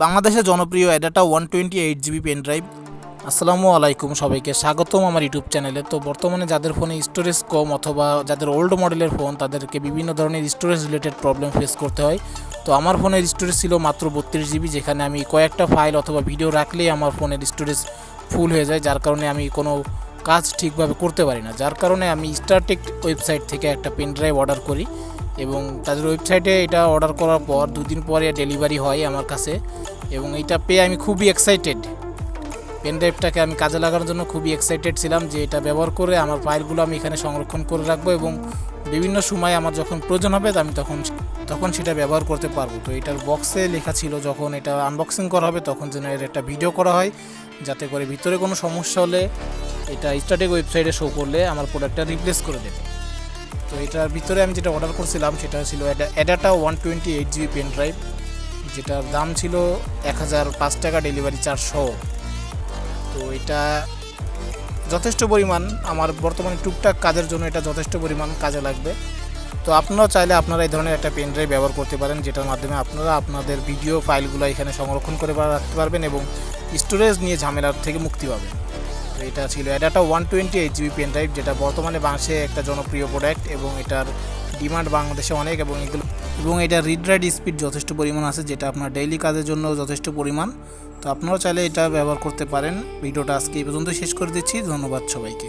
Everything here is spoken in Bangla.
বাংলাদেশের জনপ্রিয় Adata one twenty eight GB pen drive আসসালামু আলাইকুম সবাইকে, স্বাগতম আমার ইউটিউব চ্যানেলে। তো বর্তমানে যাদের ফোনে স্টোরেজ কম অথবা যাদের ওল্ড মডেলের ফোন তাদেরকে বিভিন্ন ধরনের স্টোরেজ রিলেটেড প্রবলেম ফেস করতে হয়। তো আমার ফোনের স্টোরেজ ছিল মাত্র বত্রিশ জিবি, যেখানে আমি কয়েকটা ফাইল অথবা ভিডিও রাখলেই আমার ফোনের স্টোরেজ ফুল হয়ে যায়, যার কারণে আমি কোনো কাজ ঠিকভাবে করতে পারি না। যার কারণে আমি স্টারটেক ওয়েবসাইট থেকে একটা পেন ড্রাইভ অর্ডার করি। এবং তাদের ওয়েবসাইটে এটা অর্ডার করার পর দুদিন পরে ডেলিভারি হয় আমার কাছে। এবং এটা পেয়ে আমি খুবই এক্সাইটেড পেন ড্রাইভটাকে আমি কাজে লাগানোর জন্য খুবই এক্সাইটেড ছিলাম যে এটা ব্যবহার করে আমার ফাইলগুলো আমি এখানে সংরক্ষণ করে রাখব এবং বিভিন্ন সময় আমার যখন প্রয়োজন হবে আমি তখন তখন সেটা ব্যবহার করতে পারব। তো এটার বক্সে লেখা ছিল যখন এটা আনবক্সিং করা হবে তখন যেন এর একটা ভিডিও করা হয়, যাতে করে ভিতরে কোনো সমস্যা হলে এটা স্টার্টিং ওয়েবসাইটে শো করলে আমার প্রোডাক্টটা রিপ্লেস করে দেবে। তো এটার ভিতরে আমি যেটা অর্ডার করছিলাম সেটা ছিল Adata one twenty eight GB pen drive যেটার দাম ছিল এক হাজার পাঁচ টাকা ডেলিভারি সহ। তো এটা যথেষ্ট পরিমাণ, আমার বর্তমানে টুকটাক কাজের জন্য এটা যথেষ্ট পরিমাণ কাজে লাগবে। তো আপনারাও চাইলে আপনারা এই ধরনের একটা পেন ড্রাইভ ব্যবহার করতে পারেন, যেটার মাধ্যমে আপনারা আপনাদের ভিডিও ফাইলগুলো এখানে সংরক্ষণ করে রাখতে পারবেন এবং স্টোরেজ নিয়ে ঝামেলার থেকে মুক্তি পাবেন। এটা ছিল এটা one twenty eight GB pen drive যেটা বর্তমানে বাংলাদেশে একটা জনপ্রিয় প্রোডাক্ট এবং এটার ডিমান্ড বাংলাদেশে অনেক এবং এগুলো এবং এটা রিড রাইড স্পিড যথেষ্ট পরিমাণ আছে, যেটা আপনার ডেইলি কাজের জন্য যথেষ্ট পরিমাণ। তো আপনারাও চাইলে এটা ব্যবহার করতে পারেন। ভিডিওটা আজকে এই পর্যন্ত শেষ করে দিচ্ছি। ধন্যবাদ সবাইকে।